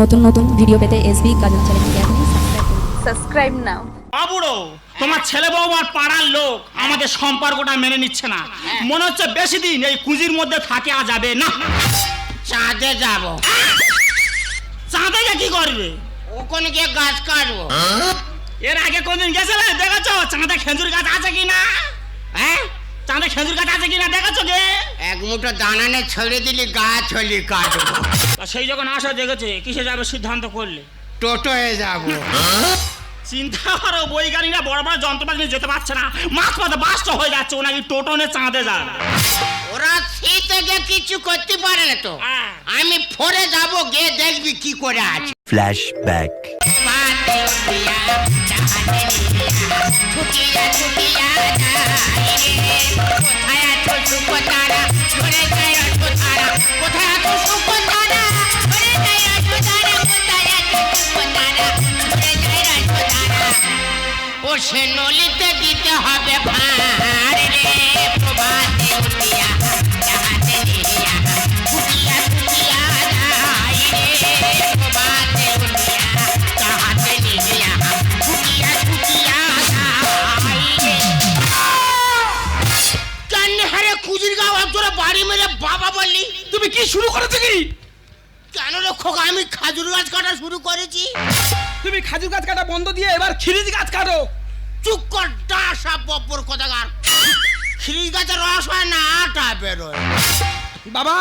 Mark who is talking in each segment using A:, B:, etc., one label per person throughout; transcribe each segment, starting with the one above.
A: নতুন নতুন ভিডিও পেতে এসবি গাজন চ্যানেলকে আপনি সাবস্ক্রাইব
B: নাও
C: বাবুড়ো তোমার ছেলে বউ আর পাড়ার লোক আমাদের সম্পর্কটা মেনে নিচ্ছে না। মনে হচ্ছে বেশি দিন এই কুজির মধ্যে থাকে আর যাবে না।
D: চাঁদে যাব।
C: চাঁদে গিয়ে কি করবে?
D: ওখানে গিয়ে গাছ কাটবো।
C: এর আগে কোনদিন গেছিলে? দেখেছ? চাঁদে খেজুর গাছ আছে কি না
D: হ্যাঁ?
C: চাঁদে খেজুর গাছ আছে কি না দেখেছ গে?
D: এক মুঠো দানানে ছেড়ে দিলি গাছ হলি কাটবো।
C: সেই যখন আসা দেখেছে কিসে যাবে সিদ্ধান্ত করলে?
D: টোটোয় যাব।
C: চিন্তা করো বৈজ্ঞানিকরা বড় বড় যন্ত্রপাতি নিয়ে যেতে পারছে না। মাছ পথে বাস্ত হয়ে যাচ্ছে ও টোটো নিয়ে চাঁদে যাবে।
D: ওরা শীতে গিয়ে কিছু করতে পারে না তো।
C: হ্যাঁ।
D: আমি ফোরে যাব গিয়ে দেখবি কি করে আছে।
E: Flashback.
D: নলিতে দিতে হবে ভার প্রভাতে উঠিয়া
F: তুমি কি শুরু করেছ কি?
D: কেন রে খোকা আমি খাজুর গাছ কাটা শুরু করেছি।
F: তুমি খাজুর গাছ কাটা বন্ধ দিয়ে এবার খিরিজ গাছ কাটো।
D: চুপ কর ডাসা বব্বর কথাকার খিরিজ গাছের রস হয় না আটা বেরোয়
F: বাবা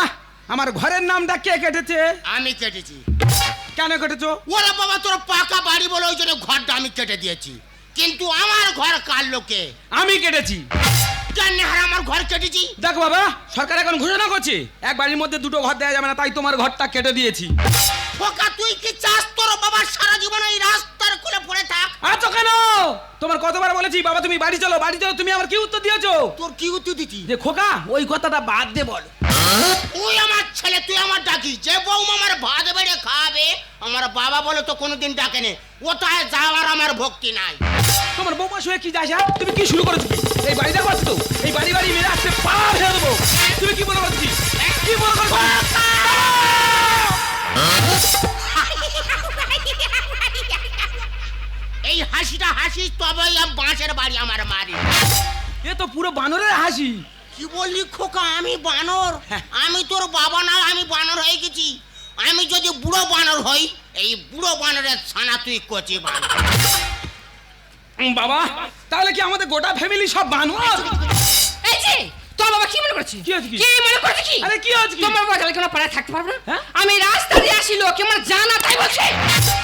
F: আমার ঘরের নামটা কে কেটেছে?
D: আমি কেটেছি।
F: কেন কেটেছো?
D: ওরা বাবা তোর পাকা বাড়ি বলে ওই জন্য ঘরটা আমি কেটে দিয়েছি। কিন্তু আমার ঘর কার লোকে?
F: আমি কেটেছি।
D: হার আমার ঘর কেটেছি।
F: দেখো বাবা সরকার এখন ঘোষণা করছে এক বাড়ির মধ্যে দুটো ঘর দেওয়া যাবে না তাই তোমার ঘরটা কেটে দিয়েছি।
D: ফোকা তুই কি চাস তোর বাবা সারা জীবন এই রাস্তার কোলে পড়ে থাক?
F: আছো কেন? তোমার কতবার বলেছি বাবা তুমি বাড়ি চলো বাড়ি চলো তুমি আমার কি উত্তর দিয়েছ?
D: তোর কি উত্তর দিতি?
F: যে খোকা ওই কথাটা বাদ দে বল।
D: তুই আমার ছেলে তুই আমার ডাকি যে বৌমা আমার ভাত বেড়ে খাবে আমার বাবা বলে তো কোনোদিন ডাকেনি। ওটায় যাওয়ার আমার ভক্তি নাই।
F: তোমার বৌমা শুয়ে কি যাস হ্যাঁ? তুমি কি শুরু করেছ? এই বাড়িটা করছ তো? এই বাড়ি বাড়ি মেরে আসতে পা ফেলে দেবো। তুমি কি মনে করছ? কি? মনে করছ?
D: এই হাসিটা হাসি আমি বাঁশের বাড়ি আমার মারি।
F: এ তো পুরো বানরের হাসি।
D: কি বললি খোকা? আমি বানর। আমি তোর বাবা না আমি বানর হয়ে গেছি। আমি যদি বুড়ো বানর হই এই বুড়ো বানরের ছানা তুই কচি বানর।
F: বাবা তাহলে কি আমাদের গোটা ফ্যামিলি সব বানর?
G: তোর বাবা কি মনে করছে?
F: কি
G: মনে করছে কি?
F: আরে কি হয়েছে কি?
G: তোমার বাবা তাহলে কেন পাড়ায় থাকতে পারবে না?
F: হ্যাঁ?
G: আমি রাস্তা দিয়ে আসি লোক আমার জানা তাই বলছে।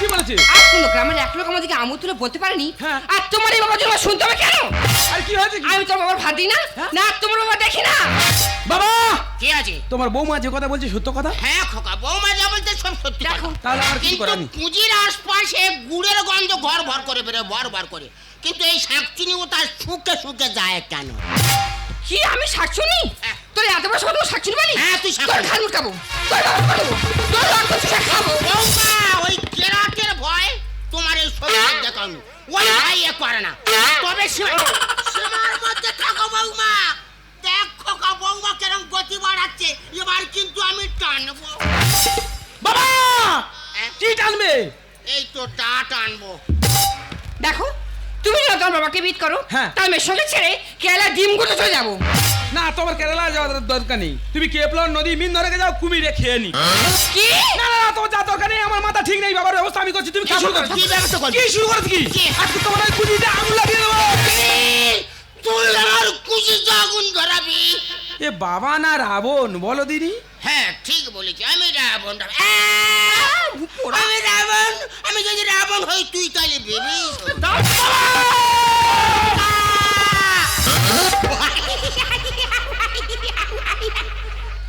F: কি বলেছে?
G: আর কোনো গ্রামের এক লোক আমাদেরকে আমু তুলে বলতে পারেনি?
F: হ্যাঁ।
G: আর তোমার এই বাবা জন্য শুনতে হবে কেন?
F: আর কি হয়েছে
G: আমি তোর বাবার ভাত দিই না?
F: হ্যাঁ?
G: না তোমার বাবা দেখি না।
F: বাবা!
D: কি আছে?
F: তোমার বৌমা যে কথা বলছে সত্য কথা?
D: হ্যাঁ খোকা বৌমা যা বলতে সব সত্যি
G: দেখো।
D: কথা।
F: তাহলে আমার কি করার
D: পুঁজির আশপাশে গুড়ের গন্ধ ঘর ভর করে বেরোয় ভর ভর করে। কিন্তু এই শাকচুনি ও তার শুকে শুকে যায় কেন?
G: কি আমি শাকচুনি
D: হ্যাঁ।
G: তোর এত বড় সব শাকচুনি বলি
D: হ্যাঁ, তুই।
G: তোর ঘাড় মুটকাবো তোর ঘাড় মুটকাবো তোর রক্ত চুষে খাব।
D: বৌমা ওই কেরাটের ভয় তোমার এই শরীর দেখানো। ওই ভাই এ করে না। তবে সীমা- সীমার মধ্যে থাকো বৌমা। দেখ খোকা বৌমা কেরম গতি বাড়াচ্ছে। এবার কিন্তু আমি টানবো।
F: বাবা!
D: হ্যাঁ?
F: কি টানবে?
D: এই তো টা টানবো।
G: দেখো তুমি যদি তোমার বাবাকে বিট করো।
F: হ্যাঁ।
G: তাহলে মেয়ের সঙ্গে ছেড়ে কেরালা ডিমগুলো চলে যাব।
F: না তোমার কেরালা যাওয়ার দরকার নেই। তুমি কেপলন নদী মিন ধরে যাও কুমিরে খেয়ে নি।
G: কি?
F: না না না, তোমার যা দরকার নেই আমার মাথা ঠিক নেই বাবার ব্যবস্থা আমি করছি তুমি কি শুরু করছ?
D: কি ব্যবস্থা করবি?
F: কি শুরু করেছ কি?
D: কি?
F: আজকে তোমার ওই কুড়িতে আঙুল লাগিয়ে দেবো।
D: তুই আমার কুচিতে আগুন ধরাবি।
F: এ বাবা না রাবণ বলো দিদি।
D: হ্যাঁ ঠিক বলেছি। আমি রাবণ আমি রাবণ আমি যদি রাবণ হই তুই তাহলে বেবি।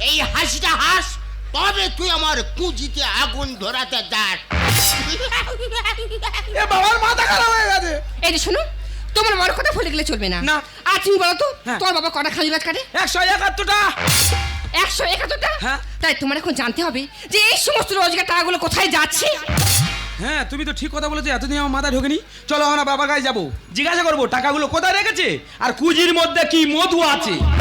D: এই হাসিটা হাস তবে তুই আমার কুজিতে আগুন ধরাতে দাঁড়।
F: এ বাবার মাথা খারাপ হয়ে গেছে।
G: এই যে শোনো তোমার বড় কথা ভুলে গেলে চলবে না।
F: না।
G: আর তুমি বলো তো
F: হ্যাঁ।
G: তোমার বাবা কটা খালি ভাত কাটে?
F: একশো একাত্তরটা।
G: একশো একাত্তরটা?
F: হ্যাঁ।
G: তাই তোমার এখন জানতে হবে যে এই সমস্ত রোজগার টাকাগুলো কোথায় যাচ্ছে?
F: হ্যাঁ তুমি তো ঠিক কথা বলেছ এতদিন আমার মাথা ঢোকেনি। চলো আমরা বাবার কাছে যাব। জিজ্ঞাসা করব টাকাগুলো কোথায় রেখেছে? আর কুজির মধ্যে কি মধু আছে?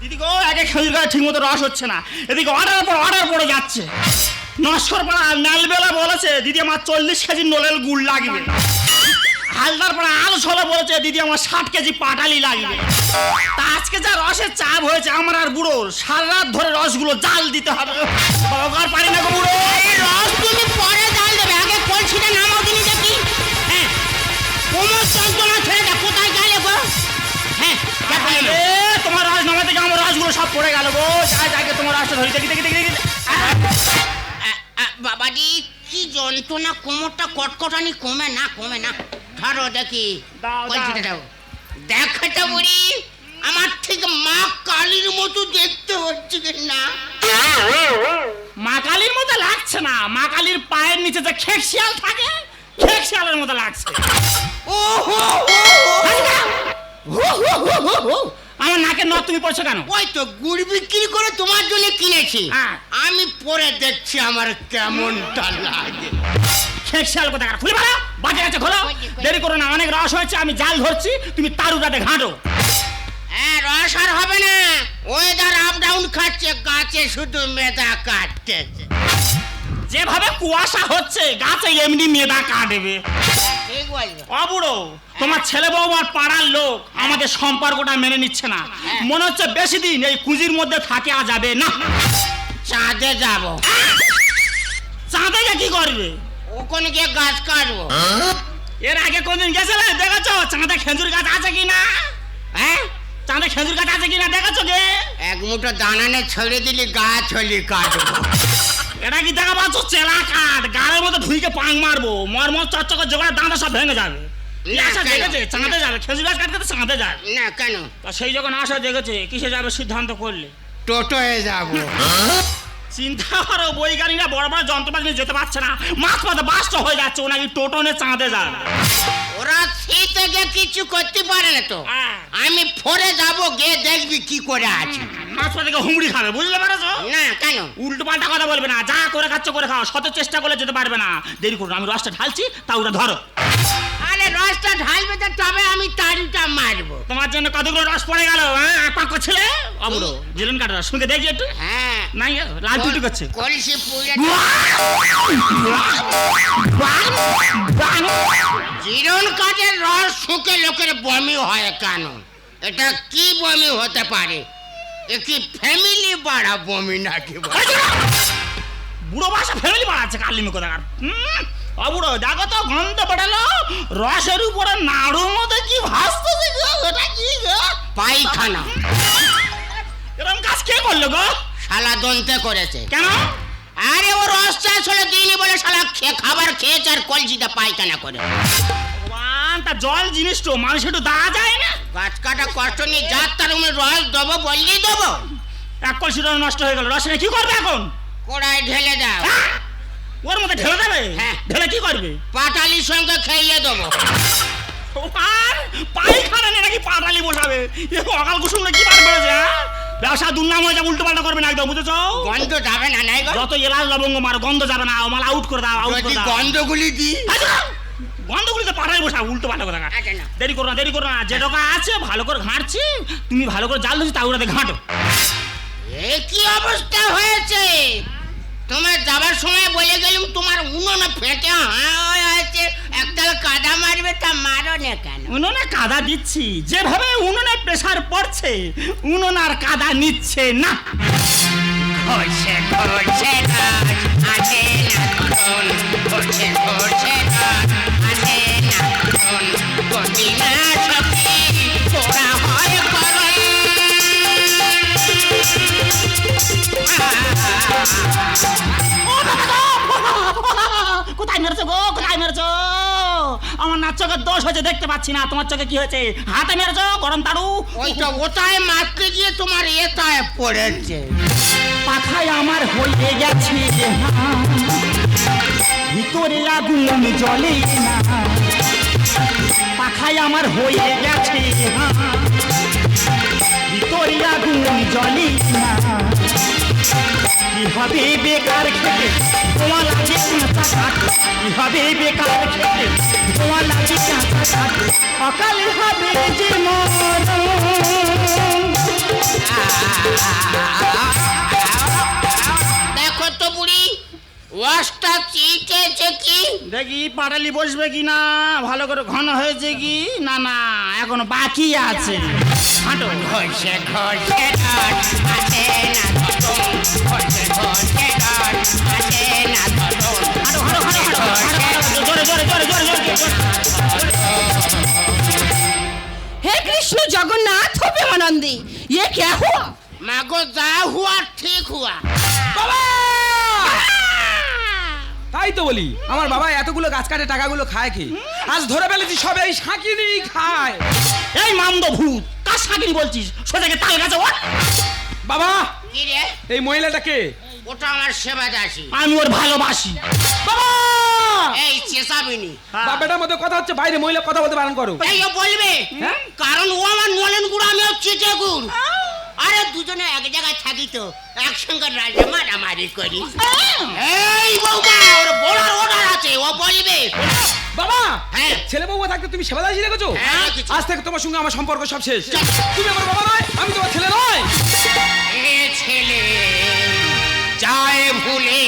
C: দিদি গো আগে খেজুর গাছ ঠিক মতো রস হচ্ছে না। এদিকে অর্ডার পর অর্ডার পড়ে যাচ্ছে। নস্কর পাড়া নালবেলা বলেছে দিদি আমার চল্লিশ কেজি নোলেল গুড় লাগবে। হালদার পাড়া আলু ছোলা বলেছে দিদি আমার ষাট কেজি পাটালি লাগবে। তা আজকে যা রসের চাপ হয়েছে আমার আর বুড়োর সারা রাত ধরে রসগুলো জাল দিতে হবে। আর পারি না গো বুড়ো।
D: এই রস তুমি পরে ডাল দেবে আগে কলসিটা নামাও দিনি দেখি। হ্যাঁ কোমর যন্ত্রণা ছেলেটা কোথায় গেলে গো? হ্যাঁ দেখো এলো।
C: এ, তোমার রস নামা থেকে আমার রসগুলো সব পড়ে গেল গো। যাই যাকে তোমার রসটা ধরি। দেখি দেখি দেখি
D: বাবাজি কি যন্ত্রণা কোমরটা কটকটানি কমে না কমে না। ধরো দেখি।
C: দাও,
D: দেখাটা বুড়ি আমার ঠিক মা কালীর মতো দেখতে হচ্ছে না।
C: মা কালীর মতো লাগছে না। মা কালীর পায়ের নিচে যে খেক শিয়াল থাকে খেক শিয়ালের মতো লাগছে।
D: ও হো হো হো হো হো হো।
C: আমার নাকের নথ তুমি পড়ছো কেন?
D: ওই তো গুড় বিক্রি করে তোমার জন্য কিনেছি।
C: হ্যাঁ।
D: আমি পরে দেখছি আমার কেমনটা লাগে।
C: খেক শিয়াল কোথায় খুলে ফেলো বাজে গেছে খোলো। দেরি করো না অনেক রস হয়েছে আমি জাল ধরছি তুমি তারুটাতে ঘাঁটো।
D: হ্যাঁ রস আর হবে না। ওয়েদার আপ ডাউন খাচ্ছে গাছে শুধু মেদা কাটতেছে।
C: যেভাবে কুয়াশা হচ্ছে গাছে এমনি মেদা কাটবে। অবুড়ো তোমার ছেলে বউ আর পাড়ার লোক আমাদের সম্পর্কটা মেনে নিচ্ছে না। মনে হচ্ছে বেশি দিন এই কুজির মধ্যে থাকে আর যাবে না।
D: চাঁদে যাব।
C: চাঁদে কি করবে?
D: ওখানে গিয়ে গাছ কাটবো।
C: এর আগে কোনদিন গেছিলে? দেখেছ? চাঁদে খেজুর গাছ আছে কি না
D: হ্যাঁ?
C: চাঁদে খেজুর গাছ আছে কি না দেখেছ গে?
D: এক মুঠো দানানে ছেড়ে দিলি গাছ হলি কাটবো।
C: এটা কি দেখা পাচ্ছ? চেলা কাঠ। গাড়ির মধ্যে ধুইকে পাং মারবো। মরমর চচ্চকে জোগাড় দাঁড়া সব ভেঙে যাবে। আশা দেখেছে? চাঁদে যাবে। খেজুর গাছ কাটতে চাঁদে যায়।
D: না কেন?
C: তা সেই যখন আশা দেখেছে কিসে যাবে সিদ্ধান্ত করলে?
D: টোটোয় যাব।
C: চিন্তা করো বৈজ্ঞানিকরা বড় বড় যন্ত্রপাতি নিয়ে যেতে পারছে না। মাছ পথে বাস্ত হয়ে যাচ্ছে ও নাকি টোটো নিয়ে চাঁদে যাবে।
D: ওরা সেই থেকে কিছু করতে পারে না তো। আমি ফোরে যাব গিয়ে দেখবি কি করে আছে।
C: মাছ থেকে হুমড়ি খাবে বুঝলে পারছ
D: না কেন?
C: উল্টো পাল্টা কথা বলবে না যা করে খাচ্ছ করে খাও শত চেষ্টা করলে যেতে পারবে না। দেরি করুন আমি রসটা ঢালছি তা ওরা ধরো।
D: রসটা ঢালবে তো তবে আমি তাড়িটা মারবো।
C: তোমার জন্য কতগুলো রস পড়ে গেল হ্যাঁ পাক ছেলে অবুড়ো জিরন কাটা রস শুনতে দেখি একটু?
D: হ্যাঁ।
C: নাই লাল টুটি করছে।
D: কলসি পুড়ে জিরন কাঠের রস শুকে লোকের বমি হয় কেন? এটা কি বমি হতে পারে? এ কি ফ্যামিলি বাড়া বমি নাকি?
C: বুড়ো? বাসা ফ্যামিলি বাড়াচ্ছে কালিমি কোথাকার হুম, অবুড়ো দেখো তো গন্ধ বেড়ালো রসের উপরে নাড়ুর মধ্যে কি ভাসতেছে গো ওটা কি গো?
D: পায়খানা।
C: এরকম কাজ কে করল গো?
D: শালা দন্তে করেছে।
C: কেন?
D: আরে ও রস চাষ হলে দিইনি বলে শালা খেয়ে খাবার খেয়েছে আর কলসিটা পায়খানা করে।
C: তা জল জিনিস তো মানুষ একটু দেওয়া যায় না?
D: গাছ কাটা কষ্ট নেই যার তার রস দেবো বললেই দেবো।
C: এক কলসি নষ্ট হয়ে গেল রসে কি করবে এখন?
D: কোড়ায় ঢেলে দাও?
C: ওর মধ্যে ঢেলে দেবে?
D: হ্যাঁ।
C: ঢেলে কি করবে?
D: পাটালির সঙ্গে খাইয়ে দেবো।
C: আর পায়খানা নিয়ে নাকি পাটালি বসাবে? এ অকাল কুসুম কি পার বেড়েছে হ্যাঁ? ব্যবসা দুর্নাম হয়ে যাবে উল্টো পাল্টা করবে না একদম বুঝেছ?
D: গন্ধ যাবে না নাই
C: যত এলাচ লবঙ্গ মার গন্ধ যাবে না মাল আউট করে দাও আউট করে দাও।
D: গন্ধগুলি
C: আচ্ছা, গন্ধগুলি তো পাঠাই বসা উল্টো পাল্টা কথা
D: না।
C: দেরি করো না দেরি করো না যে টাকা আছে ভালো করে ঘাঁটছি তুমি ভালো করে জাল দিচ্ছি তাগুলাতে ঘাঁটো।
D: এ কি অবস্থা হয়েছে? তোমার যাবার সময় বলে গেলাম তোমার উনুনে ফেটে হা হয়ে আছে। একতাল কাদা মারবে তা মারো না কেন?
C: উনুনে কাদা দিচ্ছি যেভাবে উনুনে প্রেসার পড়ছে উনুন আর কাদা নিচ্ছে না।
D: ঘষে ঘষে গাছ আনে না ধন ঘষে ঘষে গাছ আনে না ধন গতি না সখী তোরা হয় করণ
C: কোথায় মেরেছো গো? কোথায় মেরেছো? আমার নাচ চোখের দোষ হয়েছে দেখতে পাচ্ছি না। তোমার চোখে কি হয়েছে? হাতে মেরেছো গরম তাড়ু?
D: ওই তো ওটায় মারতে গিয়ে তোমার এটায় পড়েছে।
C: পাখায় আমার হয়ে গেছে ভিতরে আগুন জ্বলে না। পাখায় আমার হয়ে গেছে হাঁ। ভিতরে আগুন জ্বলে না। কি হবে বেকার খেতে তোমার লাগে কাঁচা কাঠ কি হবে বেকার খেতে তোমার লাগে কাঁচা কাঠ অকালে হবে যে
D: ওয়াশটা চিটেছে কি
C: দেখি পাটালি বসবে কি না ভালো করে ঘন হয়েছে কি না না এখনো বাকি আছে হাঁটো
D: ঘষে ঘষে ডাট আছে না ধরন ঘষে ঘষে ডাট আছে না ধরন
C: হাঁটো হাঁটো হাঁটো হাঁটো জোরে জোরে জোরে জোরে জোরে
G: हे कृष्ण जगन्नाथ हो प्रेमानंदी ये क्या हुआ
D: মাগো যা হুয়া ঠিক হুয়া
F: বাবা তাই তো বলি আমার বাবা এতগুলো গাছ কাটে টাকাগুলো খায় কি? আজ ধরে ফেলেছি সবে এই সাঁকিনি খায়।
C: এই মামদ ভূত কার সাকিরি বলছিস? সোজাকে তাল গাছে ওঠ।
F: বাবা
D: কি রে?
F: এই মহিলাটাকে
D: ওটা আমার সেবা দাসী
C: আমি ওর ভালোবাসি।
F: বাবা!
D: এই চেঁচাবিনি।
F: বাবাটার মধ্যে কথা হচ্ছে বাইরে মহিলা কথা বলতে বারণ করো।
D: এই ও বলবে
F: হ্যাঁ?
D: কারণ ও আমার নলেন গুড় আমি চিটে গুড়। আরে দুজনে এক জায়গায় থাকি তো একসঙ্গে রাজা মারামারি করি। এই বৌমা ওর বড়ার অর্ডার আছে ও বলবে।
F: বাবা
D: হ্যাঁ।
F: ছেলে বউ থাকতে তুমি সেবা দাসী রেখেছো
D: হ্যাঁ, রেখেছি।
F: আজ থেকে তোমার সঙ্গে আমার সম্পর্ক সব শেষ। তুমি আমার বাবা নয় আমি তোমার ছেলে নয়।
D: এ ছেলে যায় ভুলে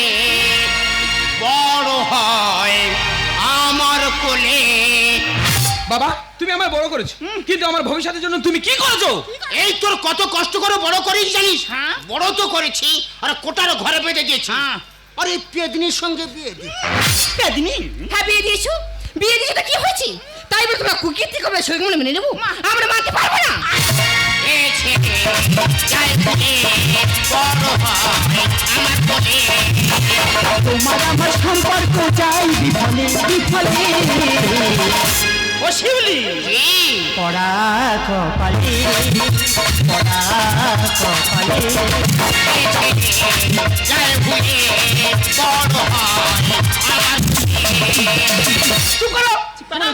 D: বড় হয় আমার কোলে।
F: বাবা আমার বড় করেছ। কিন্তু আমার ভবিষ্যতের জন্য তুমি কি করেছ?
D: এই তোর কত কষ্ট করে বড় করিস জানিস?
C: হ্যাঁ।
D: বড় তো করেছি আর কোটার ঘরে বেঁধে দিয়েছি।
C: হ্যাঁ।
D: আর এই পেদনির সঙ্গে বিয়ে দিই
C: পেদিনি?
G: হ্যাঁ বিয়ে দিয়েছ? বিয়ে দিয়েছ তো কি হয়েছে? তাই বলে তোমরা কুকীর্তি করবে সঙ্গে মনে মেনে নেব? আমরা মানতে পারব না।
C: তোমার আমার সম্পর্ক চাই বিফলে বিফলে। শিউলি। পড়া কপালে পড়া কপালে।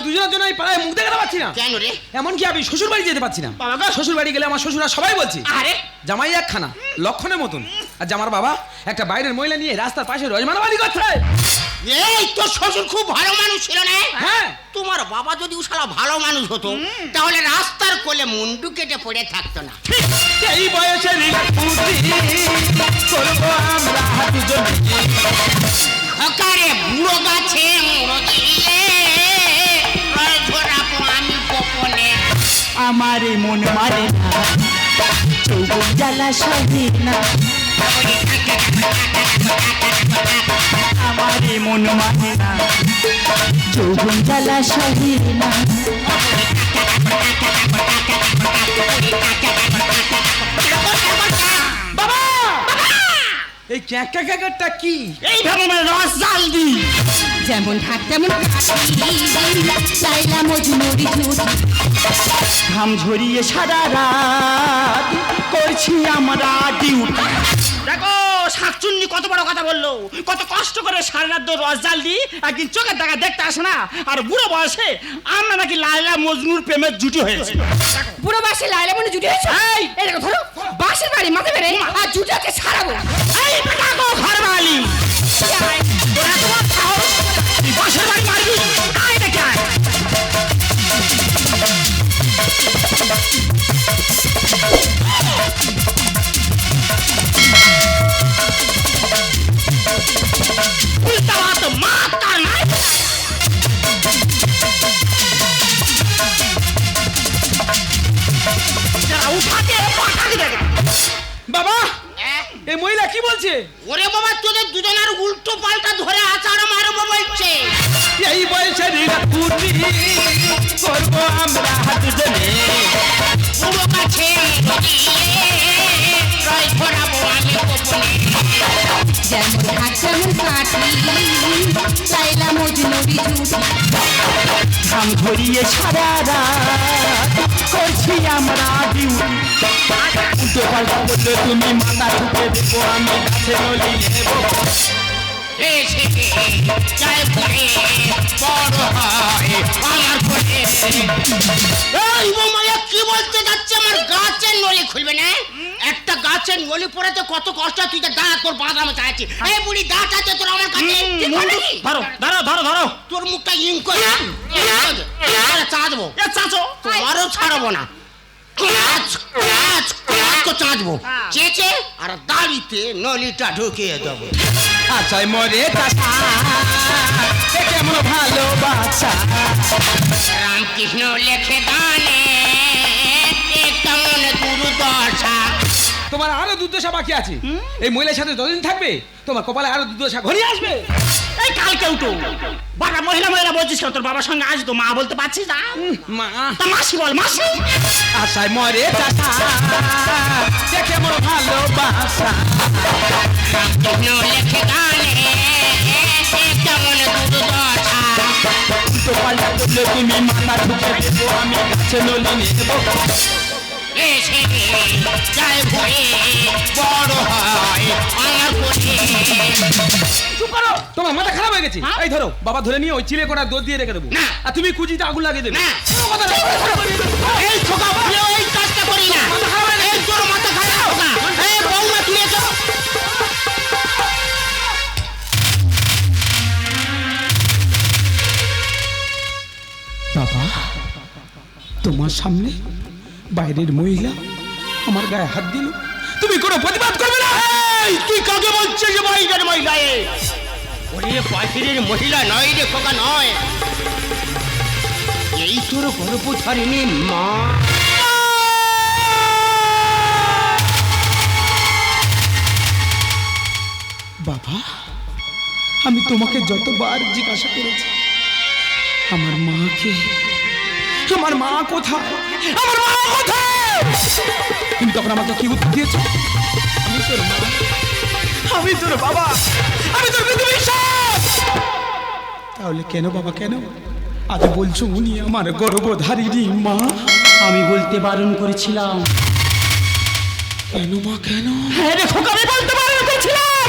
F: দুজনের জন্য পাড়ায় মুখ দেখাতে পারছি না।
D: কেন রে?
F: এমনকি আমি শ্বশুর বাড়ি যেতে পারছি না?
C: বাবা
F: শ্বশুর বাড়ি গেলে আমার শ্বশুরা সবাই বলছে
D: আরে
F: জামাই একখানা লক্ষণের মতন। আর জামার বাবা একটা বাইরের মহিলা নিয়ে রাস্তার পাশে রজমানাবাদি করছে।
D: এই তোর শ্বশুর খুব ভালো মানুষ ছিল না?
F: হ্যাঁ।
D: তোমার বাবা যদি শালা ভালো মানুষ হতো তাহলে রাস্তার কোলে মুন্ডু কেটে পড়ে থাকতো না।
F: এই বয়সে করব আমরা দুজনে।
D: হকারে বুড়ো গাছে মুড়ো দিলে ধরাবো আমি গোপনে
C: আমার মন মানে না চৌবন জ্বালা সহে না। আমার মন মানে না। যৌবন জ্বালা সহে না।
F: এই ক্যাকা ক্যাকারটা কি?
C: এইভাবে আমার রস জাল দি।
G: যেমন থাক তেমন মজনুরি
C: ঘাম ঝরিয়ে সারা রাত করছি আমরা ডিউটি। কত বড় কথা বলল? কত কষ্ট করে সারা রাত রস জাল দিই একদিন চোখের দেখা দেখতে আসে না? আর বুড়ো বয়সে আমরা নাকি লাইলা মজনুর প্রেমের জুটি হয়েছে।
G: বুড়ো বয়সে লাইলা মনে জুটি হয়েছে?
C: এই!
G: এটা ধরো বাসের বাড়ি মাথা বেড়ে আর সারা ছাড়াবো
C: এই বেটা গো তোমার সাহস? বাসের বাড়ি
F: বাবা
D: এ?
F: এই মহিলা কি বলছে?
D: ওরে বাবা তোদের দুজনের উল্টো পাল্টা ধরে আচার মারবো বলছে।
F: এই বয়সে করব আমরা দুজনে।
D: রয়
G: যেমন তেমন কাটি লাইলা মজনুরি
C: ঘাম ঝরিয়ে সারা রাত তুমি মাথা ঠুকে দেবো, আমি গাছে নলি দেবো
D: এসে যায় ঘুরে বড় হয় আমার ঘরে এই বৌমায়া কি বলতে যাচ্ছে? আমার গাছের নলি খুলবে না? একটা গাছের নলি পড়েতে কত কষ্ট তুই তো দাঁড়া তোর বাদামে চাইছি এই বুড়ি দাঁত আছে তোর আমার কাছে?
C: ধরো ধরো ধরো ধরো।
D: তোর মুখটা ইং করে আরে চা দেবো
C: চাচো
D: তোমারও ছাড়বো না। তো চাঁদবো চেঁচে আর দাড়িতে নলিটা ঢুকিয়ে দেবো।
F: আচ্ছা মরে চাষা ভালো কেমন ভালোবাসা
D: রামকৃষ্ণ লেখে দানে এ কেমন দুর্দশা।
F: তোমার আরও দুর্দশা বাকি আছে। এই মহিলার সাথে যতদিন থাকবে তোমার কপালে আরও দুর্দশা ঘরে আসবে।
C: এই কালকে উঠো। বাবা মহিলা মহিলা বলছিস কেন? তোর বাবার সঙ্গে আজ তো মা বলতে পারছিস না?
F: মা।
C: তা মাসি বল মাসি।
F: আশায় মরে চাষা এ কেমন ভালোবাসা।
D: লেখে গানে এ কেমন দুর্দশা।
F: তো পাল্টা করলে তুমি মাথা ঢুকে দেবো আমি গাছে নলি নেব।
D: এসে যায় ভরে বড় হয়।
C: চুপ করো।
F: তোমার মাথা খারাপ হয়ে গেছে। এই ধরো বাবা ধরে নিয়ে ওই চিলে করা দোদ দিয়ে রেখে দেবো। আর তুমি কুচিতে আগুন লাগিয়ে দেবে।
D: না।
F: কোনো কথা না।
D: এই ছোকা বলে কাজটা করি না। এই তোর মাথা খারাপ এই বৌমা তুই এসো।
F: বাবা তোমার সামনে বাইরের মহিলা আমার গায়ে হাত দিল। তুমি কোনো প্রতিবাদ
D: তুই কাকে বলছিস যে বাইরের মহিলা এ ওরে বাহিরের মহিলা নয় রে খোকা নয়। এই তোর গর্ভধারিণী মা।
F: বাবা আমি তোমাকে যতবার জিজ্ঞাসা করেছি আমার মাকে আমার মা কোথায়? আমার মা কোথায়? তুমি তখন আমাকে কি উত্তর দিয়েছ? আমি তোর মা আমি তোর বাবা। আমি তোর পৃথিবীর তাহলে কেন বাবা কেন? আজ বলছো উনি আমার গর্ভধারিণী মা।
C: আমি বলতে বারণ করেছিলাম।
F: কেন মা কেন?
C: হ্যাঁ রে খোকা আমি বলতে বারণ করেছিলাম।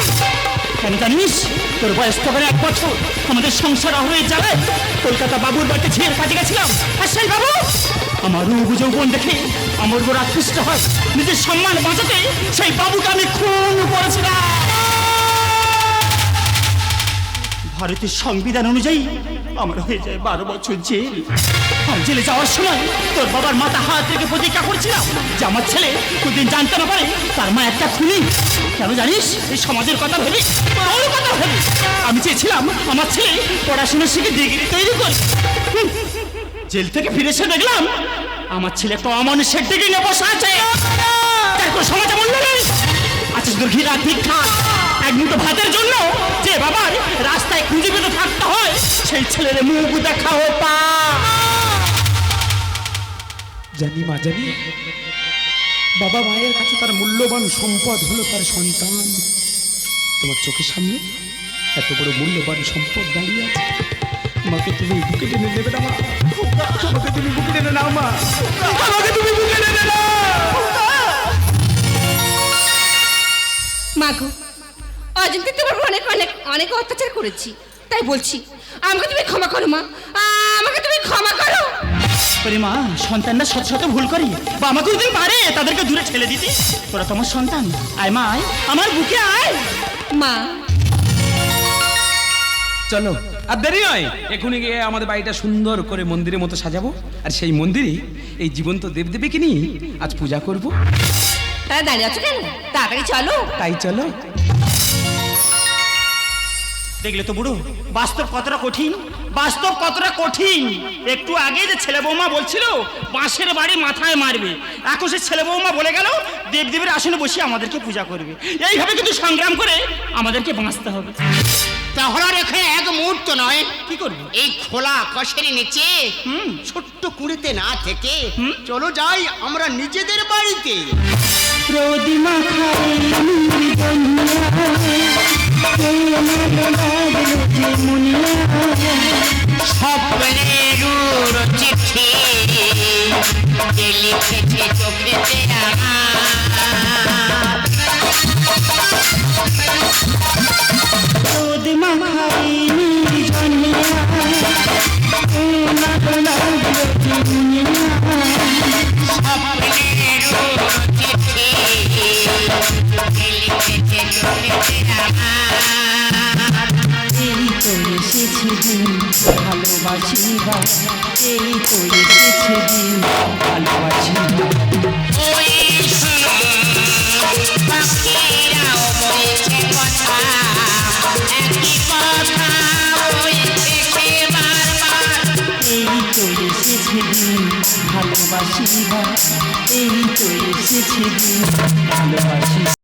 C: কেন জানিস তোর বয়স তখন এক বছর। আমাদের সংসার হয়ে যাবে। কলকাতা বাবুর বাড়িতে ঝিয়ের কাজে গেছিলাম। আর সেই বাবু আমার রূপ যৌবন দেখে আমার উপর আকৃষ্ট হয়। নিজের সম্মান বাঁচাতে সেই বাবুকে আমি খুন করেছিলাম। ভারতের সংবিধান অনুযায়ী আমার হয়ে যায় বারো বছর জেল। আর জেলে যাওয়ার সময় তোর বাবার মাথা হাত রেখে প্রতিজ্ঞা করেছিলাম যে আমার ছেলে কোনদিন জানতে না পারে তার মা একটা খুনি। কেন জানিস? এই সমাজের কথা ভেবে কথা ভেবে। আমি চেয়েছিলাম আমার ছেলে পড়াশোনা শিখে ডিগ্রি তৈরি করে। জেল থেকে ফিরে এসে দেখলাম, আমার ছেলে তো অমানুষের দিকে নিয়ে বসে আছে। তার কোনো সমাজে মূল্য নেই। আছিস দুর্ঘি রাত ভিক্ষা এক মুঠো ভাতের জন্য যে বাবার রাস্তায় খুঁজে পেতে থাকতে হয়, সেই ছেলের মুখ দেখাও পা
F: জানি মা, জানি। বাবা মায়ের কাছে তার মূল্যবান সম্পদ হলো তার সন্তান। তোমার চোখের সামনে এত বড় মূল্যবান সম্পদ দাঁড়িয়ে আছে। আমাকে তুমি বুকে টেনে নেবে না আমাকে তুমি বুকে টেনে নাও মা। আমাকে তুমি বুকে টেনে নাও।
G: মাগো অজন্তে তোমার অনেক অনেক অনেক অত্যাচার করেছি। তাই বলছি আমাকে তুমি ক্ষমা করো মা। আমাকে তুমি ক্ষমা করো।
C: করে মা সন্তানরা শত শত ভুল করি। বা আমাকে যদি পারে তাদেরকে দূরে ঠেলে দিতে। তোরা তোমার সন্তান। আয় মা আয়। আমার বুকে আয়।
G: মা।
F: চলো আর দেরি নয় এখনই গিয়ে আমাদের বাড়িটা সুন্দর করে মন্দিরের মতো সাজাবো। আর সেই মন্দিরে এই জীবন্ত দেবদেবীকে নিয়ে আজ পূজা করব।
G: তারা দাঁড়িয়ে আছো কেন? তাড়াতাড়ি চলো।
F: তাই চলো।
C: দেখলে তো বুড়ো বাস্তব কতটা কঠিন? বাস্তব কতটা কঠিন? একটু আগে যে ছেলে বৌমা বলছিল বাঁশের বাড়ি মাথায় মারবে। এখন সে ছেলে বৌমা বলে গেল দেবদেবীর আসনে বসে আমাদেরকে পূজা করবে। এইভাবে কিন্তু সংগ্রাম করে আমাদেরকে বাঁচতে হবে।
D: তাহলে রেখে এক মুহূর্ত নয়।
C: কি করব?
D: এই খোলা আকাশের নিচে
C: হুম।
D: ছোট্ট কুড়িতে না থেকে
C: হুম?
D: চলো যাই আমরা নিজেদের বাড়িতে।
C: প্রদিমা
D: স্বপ্নের চিঠি যে লিখেছে চোখেতে আমার।
C: প্রদিমা হয়নি জানিয়া না লাগল দুনিয়া
D: স্বপ্নের চিঠি লিখেছে লিখেছে আমার
C: এই তো এসেছে দিন এসেছে
D: ভালোবাসি
C: এই তো এসেছে। ভালোবাসি